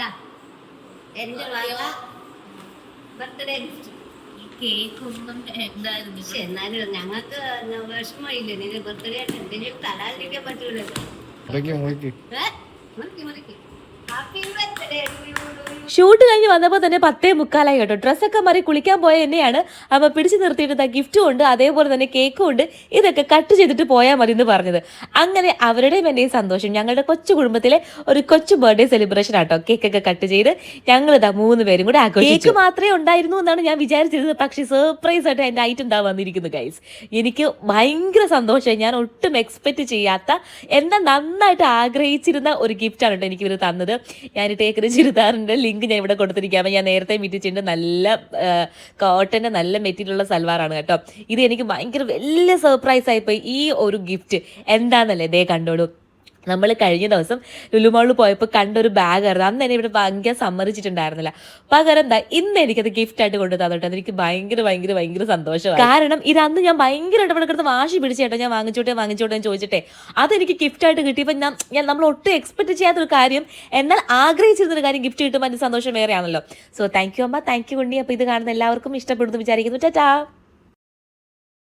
ഇതാ. എന്റെ വക ബർത്ത്ഡേ ഗിഫ്റ്റ്. ഈ കേക്ക് ഒന്നും എന്തായിരുന്നു പക്ഷെ എന്നാലും ഞങ്ങൾക്ക് വിഷമമില്ല നിന്റെ ബർത്ത്ഡേ ആയിട്ട് എന്തെങ്കിലും തരാതിരിക്കാൻ ഷൂട്ട് കഴിഞ്ഞ് വന്നപ്പോൾ തന്നെ പത്തേ മുക്കാലായി കേട്ടോ. ഡ്രസ്സൊക്കെ മാറി കുളിക്കാൻ പോയ എന്നെയാണ് അമ്മ പിടിച്ചു നിർത്തിയിട്ട് ഗിഫ്റ്റും ഉണ്ട് അതേപോലെ തന്നെ കേക്കും ഉണ്ട് ഇതൊക്കെ കട്ട് ചെയ്തിട്ട് പോയാൽ മതി എന്ന് പറഞ്ഞത്. അങ്ങനെ അവരുടെയും എന്റെയും സന്തോഷം. ഞങ്ങളുടെ കൊച്ചു കുടുംബത്തിലെ ഒരു കൊച്ചു ബർത്ത്ഡേ സെലിബ്രേഷൻ ആട്ടോ. കേക്കൊക്കെ കട്ട് ചെയ്ത് ഞങ്ങൾ ഇതാ മൂന്ന് പേരും കൂടെ ആഘോഷിച്ചു. കേക്ക് മാത്രമേ ഉണ്ടായിരുന്നു എന്നാണ് ഞാൻ വിചാരിച്ചിരുന്നത്. പക്ഷേ സർപ്രൈസ് ആയിട്ട് എന്റെ ഐറ്റം ഇതാ വന്നിരിക്കുന്നു ഗൈസ് എനിക്ക് ഭയങ്കര സന്തോഷം ഞാൻ ഒട്ടും എക്സ്പെക്ട് ചെയ്യാത്ത എന്താ നന്നായിട്ട് ആഗ്രഹിച്ചിരുന്ന ഒരു ഗിഫ്റ്റാണ് കേട്ടോ എനിക്ക് ഇവർ തന്നത്. ഞാൻ ടേക്കറി ചുരിദാറിന്റെ ലിങ്ക് ഞാൻ ഇവിടെ കൊടുത്തിരിക്കാം ഞാൻ നേരത്തെ മിറ്റിച്ചിട്ടുണ്ട് നല്ല കോട്ടന്റെ നല്ല മെറ്റീരിയലുള്ള സൽവാറാണ് കേട്ടോ. ഇത് എനിക്ക് ഭയങ്കര വലിയ സർപ്രൈസ് ആയിപ്പോയി ഈ ഒരു ഗിഫ്റ്റ് എന്താണെന്നല്ലേ ദേ കണ്ടോളൂ. നമ്മൾ കഴിഞ്ഞ ദിവസം ലുലുമാളിൽ പോയപ്പോൾ കണ്ടൊരു ബാഗ് ആയിരുന്നു. അന്ന് എന്നെ ഇവിടെ വാങ്ങിക്കാൻ സമ്മതിച്ചിട്ടുണ്ടായിരുന്നില്ല. പകരം എന്താ ഇന്ന് എനിക്കത് ഗിഫ്റ്റ് ആയിട്ട് കൊണ്ടു തന്നിട്ട് എനിക്ക് ഭയങ്കര ഭയങ്കര ഭയങ്കര സന്തോഷമാണ് കാരണം ഇത് അന്ന് ഞാൻ ഭയങ്കര ഇടപെടുക്കുന്ന വാശി പിടിച്ചേട്ടോ ഞാൻ വാങ്ങിച്ചോട്ടെ വാങ്ങിച്ചോട്ടെ എന്ന് ചോദിച്ചിട്ടെ അതെനിക്ക് ഗിഫ്റ്റ് ആയിട്ട് കിട്ടിയപ്പോൾ ഞാൻ ഞാൻ നമ്മൾ ഒട്ടും എക്സ്പെക്ട് ചെയ്യാത്തൊരു കാര്യം എന്നാൽ ആഗ്രഹിച്ചിരുന്നൊരു കാര്യം ഗിഫ്റ്റ് കിട്ടുമ്പോൾ അതിന്റെ സന്തോഷം വേറെയാണല്ലോ. സോ താങ്ക് യു അമ്മ താങ്ക് യു ഉണ്ണി. അപ്പോൾ ഇത് കാണുന്ന എല്ലാവർക്കും ഇഷ്ടപ്പെടുന്നു വിചാരിക്കുന്നു. ടാറ്റാ